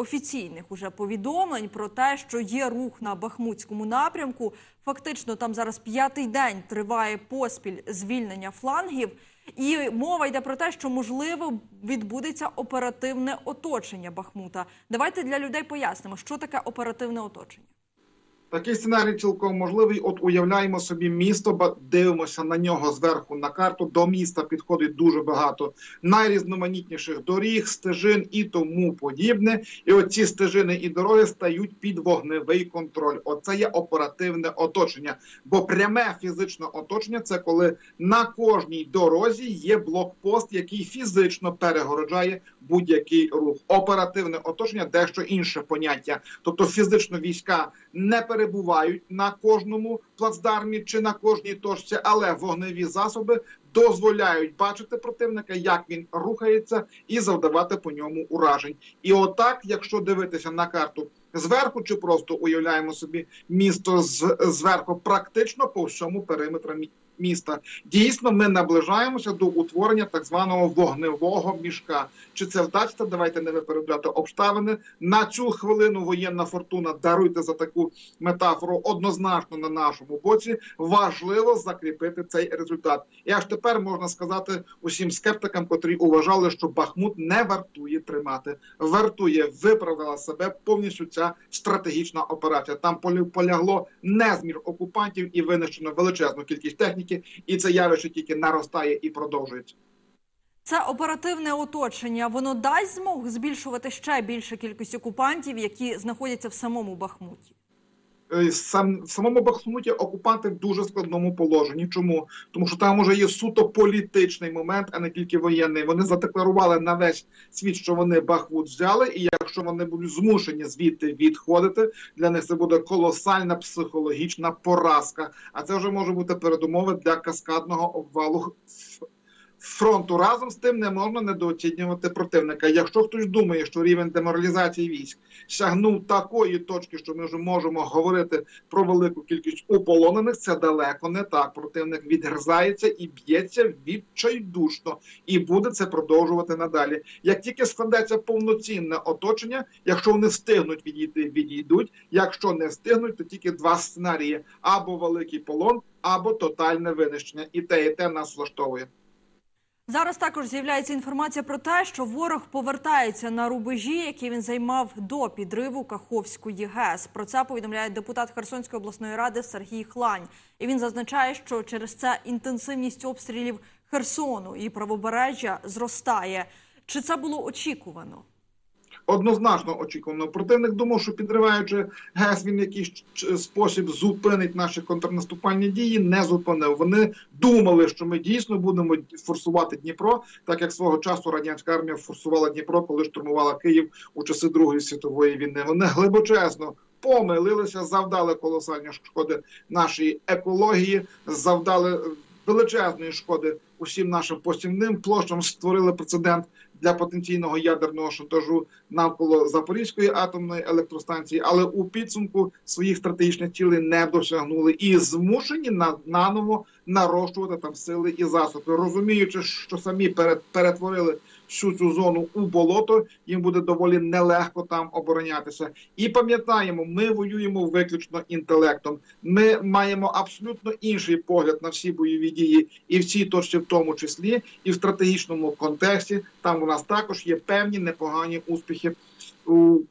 офіційних уже повідомлень про те, що є рух на Бахмутському напрямку. Фактично, там зараз п'ятий день триває поспіль звільнення флангів. І мова йде про те, що можливо відбудеться оперативне оточення Бахмута. Давайте для людей пояснимо, що таке оперативне оточення. Такий сценарій цілком можливий. От уявляємо собі місто, дивимося на нього зверху на карту. До міста підходить дуже багато найрізноманітніших доріг, стежин і тому подібне. І от ці стежини і дороги стають під вогневий контроль. Оце є оперативне оточення. Бо пряме фізичне оточення це коли на кожній дорозі є блокпост, який фізично перегороджає будь-який рух. Оперативне оточення дещо інше поняття. Тобто фізично війська не перебувають на кожному плацдармі чи на кожній точці, але вогневі засоби дозволяють бачити противника, як він рухається, і завдавати по ньому уражень. І отак, якщо дивитися на карту зверху, чи просто уявляємо собі місто зверху, практично по всьому периметру міста, дійсно ми наближаємося до утворення так званого вогневого мішка. Чи це вдасться? Давайте не випереджати обставини. На цю хвилину воєнна фортуна даруйте за таку метафору однозначно на нашому боці. Важливо закріпити цей результат. І аж тепер можна сказати усім скептикам, котрі уважали, що Бахмут не вартує тримати. Вартує виправила себе повністю ця стратегічна операція. Там полягло незмір окупантів і винищено величезну кількість техніки, і це явище тільки наростає і продовжується. Це оперативне оточення. Воно дасть змогу збільшувати ще більше кількість окупантів, які знаходяться в самому Бахмуті. Е, сам в самому Бахмуті окупанти в дуже складному положенні. Чому? Тому що там уже є суто політичний момент, а не тільки воєнний. Вони задекларували на весь світ, що вони Бахмут взяли, і якщо вони будуть змушені звідти відходити, для них це буде колосальна психологічна поразка. А це вже може бути передумови для каскадного обвалу фронту. Разом з тим не можна недооцінювати противника. Якщо хтось думає, що рівень деморалізації військ сягнув такої точки, що ми вже можемо говорити про велику кількість уполонених, це далеко не так. Противник відгризається і б'ється відчайдушно, і буде це продовжувати надалі. Як тільки складеться повноцінне оточення, якщо вони встигнуть відійти, відійдуть. Якщо не встигнуть, то тільки два сценарії: або великий полон, або тотальне винищення. І те, і те нас влаштовує. Зараз також з'являється інформація про те, що ворог повертається на рубежі, які він займав до підриву Каховської ГЕС. Про це повідомляє депутат Херсонської обласної ради Сергій Хлань. І він зазначає, що через це інтенсивність обстрілів Херсону і правобережжя зростає. Чи це було очікувано? Однозначно очікувано. Противник думав, що підриваючи ГЕС, він якийсь спосіб зупинить наші контрнаступальні дії. Не зупинив. Вони думали, що ми дійсно будемо форсувати Дніпро, так як свого часу радянська армія форсувала Дніпро, коли штурмувала Київ у часи Другої світової війни. Вони глибочесно. Помилилися, завдали колосальні шкоди нашій екології, завдали е, величезної шкоди усім нашим посівним площам, створили прецедент для потенційного ядерного шантажу навколо Запорізької атомної електростанції, але у підсумку своїх стратегічних цілей не досягнули і змушені на наново нарощувати там сили і засоби, розуміючи, що самі перетворили всю цю зону у болото, їм буде доволі нелегко там оборонятися. І пам'ятаємо, ми воюємо виключно інтелектом. Ми маємо абсолютно інший погляд на всі бойові дії, і в цій точці, в тому числі, і в стратегічному контексті. Там у нас також є певні непогані успіхи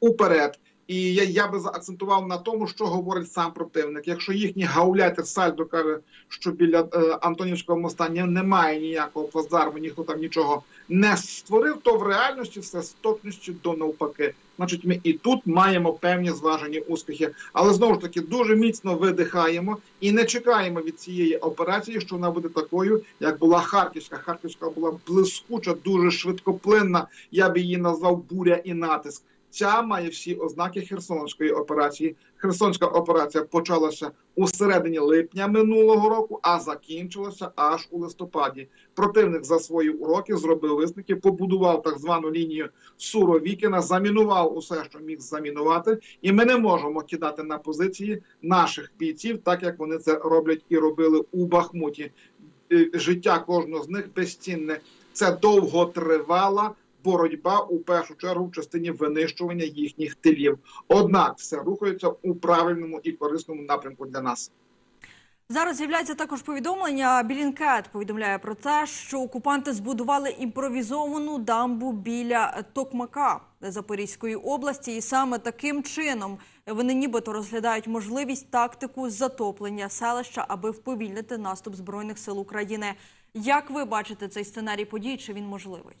уперед. І я, я би заакцентував на тому, що говорить сам противник. Якщо їхній гауляйтер Сальдо каже, що біля е, Антонівського моста ні- немає ніякого плацдарму, ніхто там нічого не створив, то в реальності все з точністю до навпаки. Значить, ми і тут маємо певні зважені успіхи, але знову ж таки дуже міцно видихаємо і не чекаємо від цієї операції, що вона буде такою, як була Харківська. Харківська була блискуча, дуже швидкоплинна. Я би її назвав буря і натиск. Ця має всі ознаки Херсонської операції. Херсонська операція почалася у середині липня минулого року, а закінчилася аж у листопаді. Противник за свої уроки зробив висновки, побудував так звану лінію Суровікіна, замінував усе, що міг замінувати, і ми не можемо кидати на позиції наших бійців, так як вони це роблять і робили у Бахмуті. Е, Життя кожного з них безцінне. Це довготривала боротьба у першу чергу в частині винищування їхніх тилів. Однак все рухається у правильному і корисному напрямку для нас. Зараз з'являється також повідомлення. Білінкет повідомляє про те, що окупанти збудували імпровізовану дамбу біля Токмака Запорізької області, і саме таким чином вони нібито розглядають можливість тактику затоплення селища, аби вповільнити наступ збройних сил України. Як ви бачите цей сценарій подій? Чи він можливий?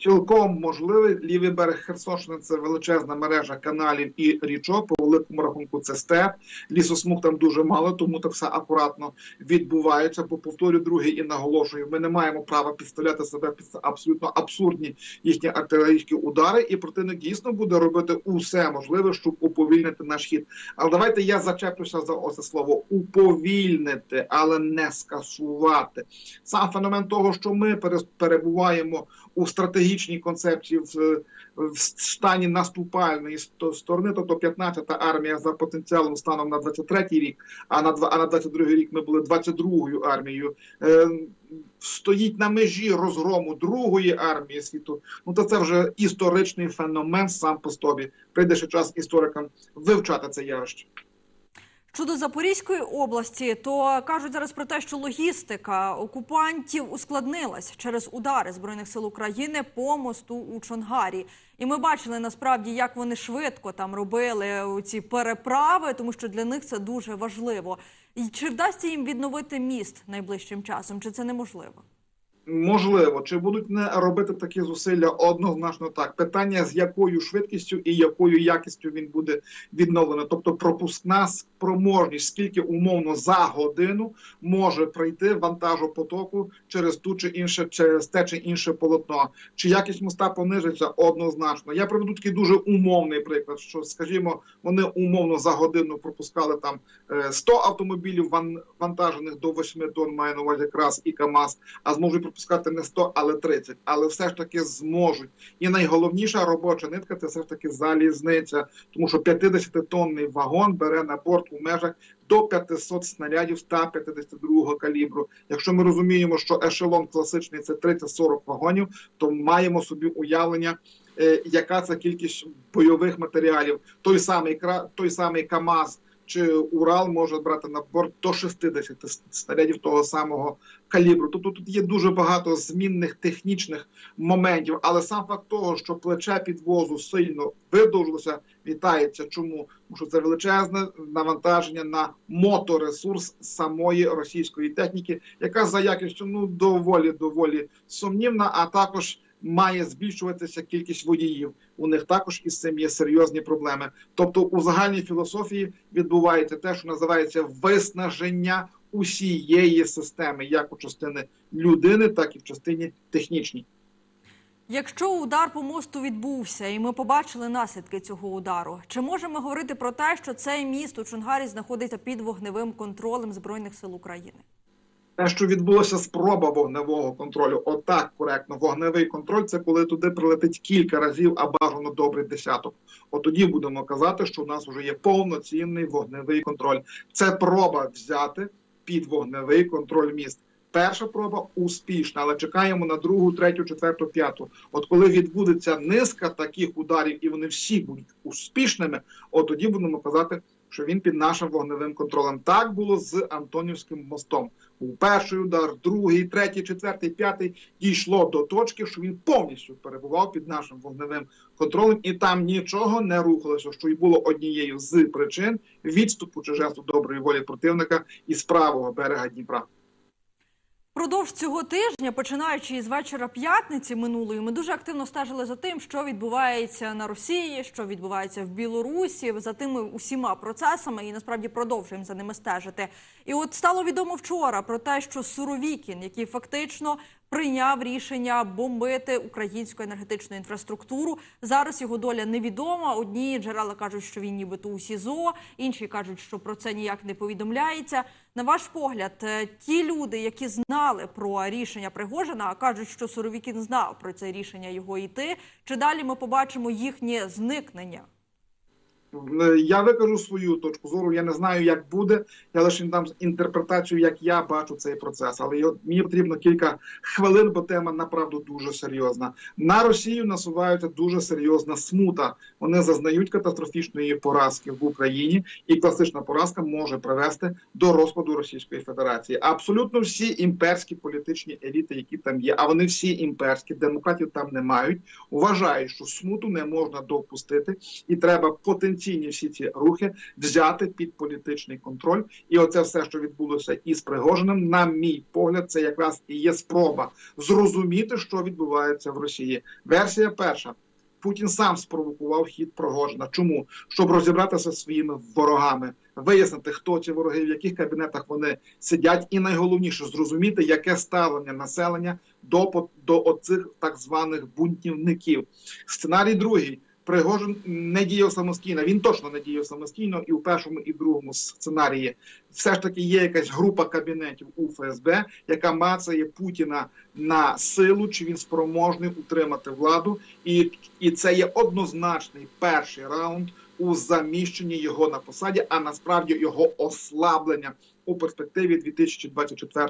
Цілком можливий лівий берег Херсонщини це величезна мережа каналів і річок. По великому рахунку це степ. Лісосмуг там дуже мало, тому так все акуратно відбувається. Бо повторю другий і наголошую: ми не маємо права підставляти себе під абсолютно абсурдні їхні артилерійські удари, і противник дійсно буде робити усе можливе, щоб уповільнити наш хід. Але давайте я зачеплюся за оце слово уповільнити, але не скасувати. Сам феномен того, що ми перебуваємо у стратегічній концепції в, в стані наступальної сторони, тобто 15-та армія за потенціалом станом на 23-й рік, а на два- а на 22-й рік ми були 22-ю армією. Е, Стоїть на межі розгрому другої армії світу. Ну то це вже історичний феномен сам по собі. Прийде ще час історикам вивчати це явище. Щодо Запорізької області, то кажуть зараз про те, що логістика окупантів ускладнилась через удари збройних сил України по мосту у Чонгарі. І ми бачили насправді, як вони швидко там робили ці переправи, тому що для них це дуже важливо. І чи вдасться їм відновити міст найближчим часом? Чи це неможливо? Можливо, чи будуть не робити такі зусилля однозначно так. Питання з якою швидкістю і якою якістю він буде відновлено. Тобто пропускна спроможність, скільки умовно за годину може пройти вантажопотоку через ту чи інше, через те чи інше полотно. Чи якість моста понижиться однозначно? Я приведу такий дуже умовний приклад, що скажімо, вони умовно за годину пропускали там е, 100 автомобілів ван- вантажених до 8 тонн, має на увазі якраз і КАМАЗ, а зможуть пропускати не 100, але 30. Але все ж таки зможуть. І найголовніша робоча нитка це все ж таки залізниця, тому що 50-тонний вагон бере на борт у межах до 500 снарядів 152 калібру. Якщо ми розуміємо, що ешелон класичний це 30-40 вагонів, то маємо собі уявлення. е, Яка це кількість бойових матеріалів? Той самий той самий КАМАЗ чи Урал може брати на борт до 60 снарядів того самого калібру. Тобто тут є дуже багато змінних технічних моментів, але сам факт того, що плече підвозу сильно видовжилося, вітається. Чому? Тому що це величезне навантаження на моторесурс самої російської техніки, яка за якістю ну доволі доволі сумнівна, а також має збільшуватися кількість водіїв. У них також із цим є серйозні проблеми. Тобто, у загальній філософії відбувається те, що називається виснаження усієї системи, як у частини людини, так і в частині технічній. Якщо удар по мосту відбувся, і ми побачили наслідки цього удару, чи можемо говорити про те, що цей міст у Чонгарі знаходиться під вогневим контролем збройних сил України? Те, що відбулося спроба вогневого контролю, отак коректно. Вогневий контроль це коли туди прилетить кілька разів, а бажано добрий десяток. От тоді будемо казати, що у нас вже є повноцінний вогневий контроль. Це проба взяти під вогневий контроль міст. Перша проба успішна, але чекаємо на другу, третю, четверту, п'яту. От коли відбудеться низка таких ударів, і вони всі будуть успішними, от тоді будемо казати, що він під нашим вогневим контролем. Так було з Антонівським мостом. Був перший удар, другий, третій, четвертий, п'ятий дійшло до точки, що він повністю перебував під нашим вогневим контролем, і там нічого не рухалося, що й було однією з причин відступу чи жесту доброї волі противника із правого берега Дніпра. Впродовж цього тижня, починаючи із вечора п'ятниці минулої, ми дуже активно стежили за тим, що відбувається на Росії, що відбувається в Білорусі, за тими усіма процесами, і насправді продовжуємо за ними стежити. І от стало відомо вчора про те, що Суровікін, який фактично прийняв рішення бомбити українську енергетичну інфраструктуру. Зараз його доля невідома. Одні джерела кажуть, що він нібито у СІЗО, інші кажуть, що про це ніяк не повідомляється. На ваш погляд, е, ті люди, які знали про рішення Пригожина, кажуть, що Суровікін знав про це рішення його йти, чи далі ми побачимо їхнє зникнення? Е, Я викажу свою точку зору. Я не знаю, як буде. Я лише дам інтерпретацію, як я бачу цей процес. Але мені потрібно кілька хвилин, бо тема направду дуже серйозна. На Росію насувається дуже серйозна смута. Вони зазнають катастрофічної поразки в Україні, і класична поразка може привести до розпаду Російської Федерації. Абсолютно всі імперські політичні еліти, які там є, а вони всі імперські, демократів там не мають, вважають, що смуту не можна допустити, і треба потенційні всі ці рухи взяти під політичний контроль. І оце все, що відбулося із Пригожиним, на мій погляд, це якраз і є спроба зрозуміти, що відбувається в Росії. Версія перша. Путін сам спровокував хід Пригожина. Чому? Щоб розібратися зі своїми ворогами, вияснити, хто ці вороги, в яких кабінетах вони сидять, і найголовніше зрозуміти, яке ставлення населення до, до оцих так званих бунтівників. Сценарій другий. Пригожин не діяв самостійно. Він точно не діяв самостійно, і в першому, і другому сценарії все ж таки є якась група кабінетів у ФСБ, яка мацає Путіна на силу, чи він спроможний утримати владу, і, і це є однозначний перший раунд у заміщенні його на посаді, а насправді його ослаблення у перспективі 2024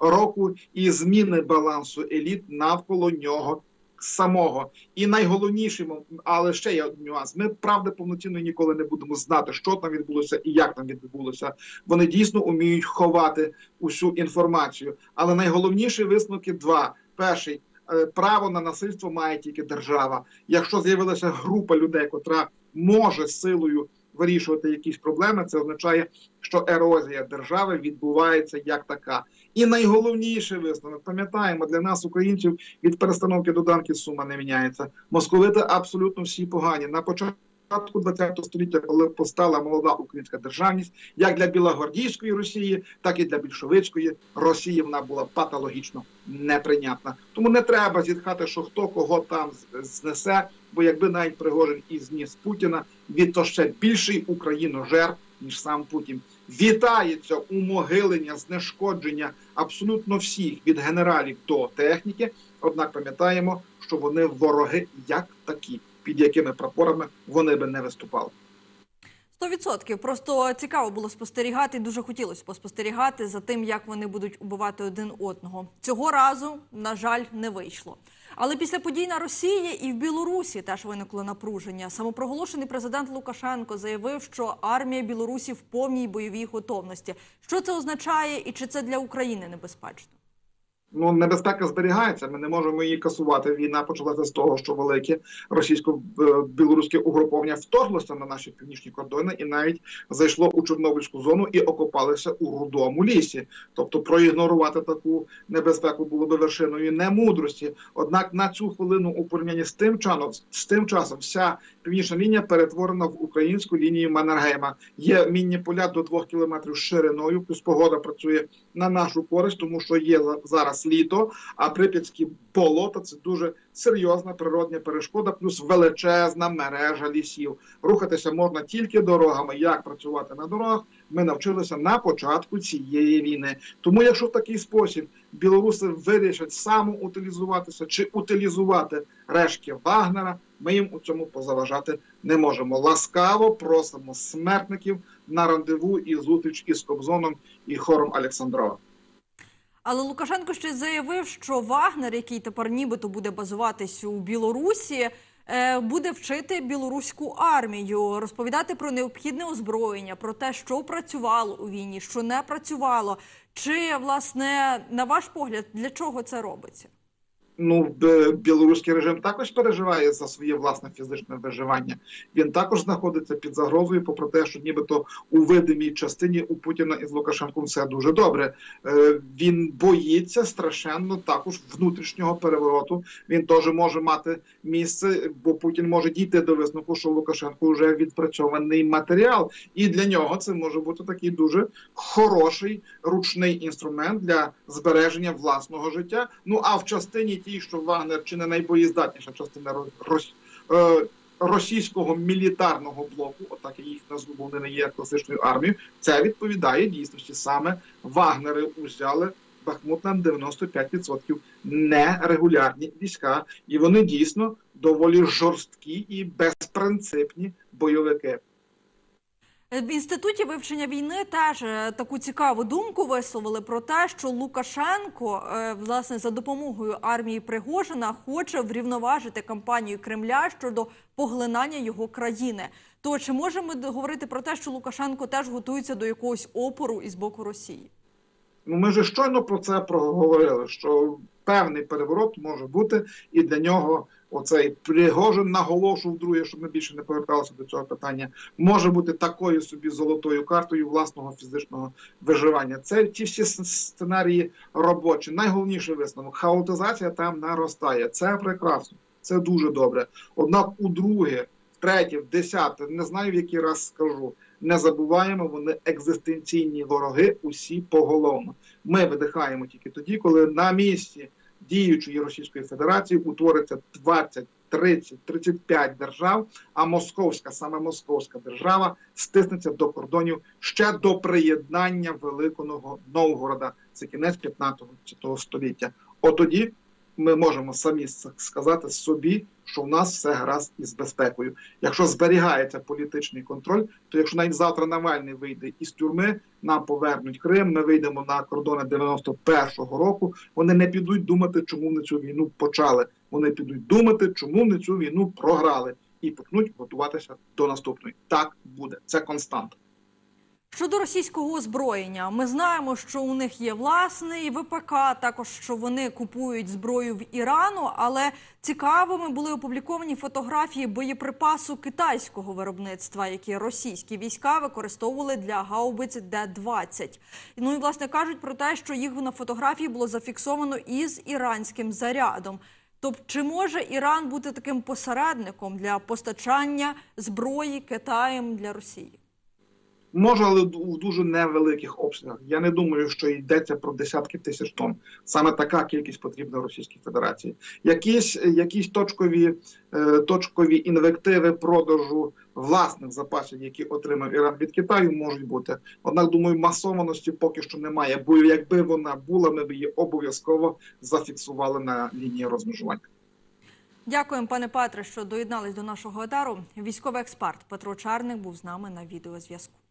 року і зміни балансу еліт навколо нього. Самого і найголовніший, але ще є один нюанс. Ми правда повноцінно ніколи не будемо знати, що там відбулося і як там відбулося. Вони дійсно вміють ховати усю інформацію. Але найголовніші висновки два: перший е, право на насильство має тільки держава. Якщо з'явилася група людей, котра може силою вирішувати якісь проблеми, це означає, що ерозія держави відбувається як така. І найголовніший висновок, пам'ятаємо, для нас, українців, від перестановки до данки сума не міняється. Московити абсолютно всі погані. На початку ХХ століття, коли постала молода українська державність, як для білогвардійської Росії, так і для більшовицької Росії вона була патологічно неприйнятна. Тому не треба зітхати, що хто кого там знесе, бо якби навіть Пригожин і зніс Путіна, від то ще більший україножер, ніж сам Путін. Вітається умогилення, знешкодження абсолютно всіх від генералів до техніки. Однак пам'ятаємо, що вони вороги як такі, під якими прапорами вони би не виступали. Сто відсотків. Просто цікаво було спостерігати. Дуже хотілося поспостерігати за тим, як вони будуть убивати один одного. Цього разу, на жаль, не вийшло. Але після подій на Росії і в Білорусі теж виникло напруження. Самопроголошений президент Лукашенко заявив, що армія Білорусі в повній бойовій готовності. Що це означає, і чи це для України небезпечно? Ну, небезпека зберігається. Ми не можемо її касувати. Війна почалася з того, що велике російсько-білоруське угруповання вторглося на наші північні кордони і навіть зайшло у Чорнобильську зону і окопалося у рудому лісі. Тобто, проігнорувати таку небезпеку було би вершиною немудрості. Однак на цю хвилину у порівнянні з тим часом, з тим часом, вся північна лінія перетворена в українську лінію Маннергейма. Є мінні поля до двох кілометрів шириною. Плюс погода працює на нашу користь, тому що є за- зараз літо, а прип'ятські болота це дуже серйозна природня перешкода, плюс величезна мережа лісів. Рухатися можна тільки дорогами. Як працювати на дорогах? Ми навчилися на початку цієї війни. Тому, якщо в такий спосіб білоруси вирішать самоутилізуватися чи утилізувати решки Вагнера, ми їм у цьому позаважати не можемо. Ласкаво просимо смертників на рандеву і зустріч із Кобзоном і хором Олександрова. Але Лукашенко ще заявив, що Вагнер, який тепер нібито буде базуватись у Білорусі, е, буде вчити білоруську армію, розповідати про необхідне озброєння, про те, що працювало у війні, що не працювало. Чи власне на ваш погляд для чого це робиться? Ну, білоруський режим також переживає за своє власне фізичне виживання. Він також знаходиться під загрозою, попри те, що нібито у видимій частині у Путіна із Лукашенком все дуже добре. Е, він боїться страшенно також внутрішнього перевороту. Він теж може мати місце, бо Путін може дійти до висновку, що Лукашенко вже відпрацьований матеріал, і для нього це може бути такий дуже хороший ручний інструмент для збереження власного життя. Ну а в частині тій, що Вагнер чи не найбоєздатніша частина ро- рос- е, російського мілітарного блоку, отак я їх назву, вони не є класичною армією. Це відповідає дійсності. Саме Вагнери узяли Бахмут на 95% нерегулярні війська, і вони дійсно доволі жорсткі і безпринципні бойовики. Е, В інституті вивчення війни теж е, таку цікаву думку висловили про те, що Лукашенко е, власне за допомогою армії Пригожина хоче врівноважити кампанію Кремля щодо поглинання його країни. То чи можемо говорити про те, що Лукашенко теж готується до якогось опору із боку Росії? Ну, ми ж щойно про це проговорили, що певний переворот може бути, і для нього оцей Пригожин наголошував друге, щоб ми більше не поверталися до цього питання, може бути такою собі золотою картою власного фізичного виживання. Це ті всі сценарії робочі. Найголовніший висновок хаотизація там наростає. Це прекрасно, це дуже добре. Однак, у друге, в третє, в десяте, не знаю в який раз скажу. Не забуваємо, вони екзистенційні вороги усі поголовно. Ми видихаємо тільки тоді, коли на місці діючої Російської Федерації утвориться 20, 30, 35 держав, а московська, саме московська держава стиснеться до кордонів ще до приєднання Великого Новгорода. Це кінець 15 століття. От тоді ми можемо самі сказати собі, що в нас все гаразд із безпекою. Якщо зберігається політичний контроль, то якщо навіть завтра Навальний вийде із тюрми, нам повернуть Крим, ми вийдемо на кордони 91-го року. Вони не підуть думати, чому вони цю війну почали. Вони підуть думати, чому вони цю війну програли, і почнуть готуватися до наступної. Так буде. Це константа. Щодо російського озброєння, ми знаємо, що у них є власний ВПК, також що вони купують зброю в Ірану. Але цікавими були опубліковані фотографії боєприпасу китайського виробництва, які російські війська використовували для гаубиць Д-20. Ну і власне кажуть про те, що їх на фотографії було зафіксовано із іранським зарядом. Тобто, чи може Іран бути таким посередником для постачання зброї Китаєм для Росії? Може, але в дуже невеликих обсягах. Я не думаю, що йдеться про десятки тисяч тонн. Саме така кількість потрібна Російській Федерації. Якісь, якісь точкові, е, точкові інвективи продажу власних запасів, які отримав Іран від Китаю, можуть бути. Однак, думаю, масованості поки що немає. Бо якби вона була, ми б її обов'язково зафіксували на лінії розмежування. Дякуємо, пане Петре, що доєднались до нашого етеру. Військовий експерт Петро Чарник був з нами на відеозв'язку.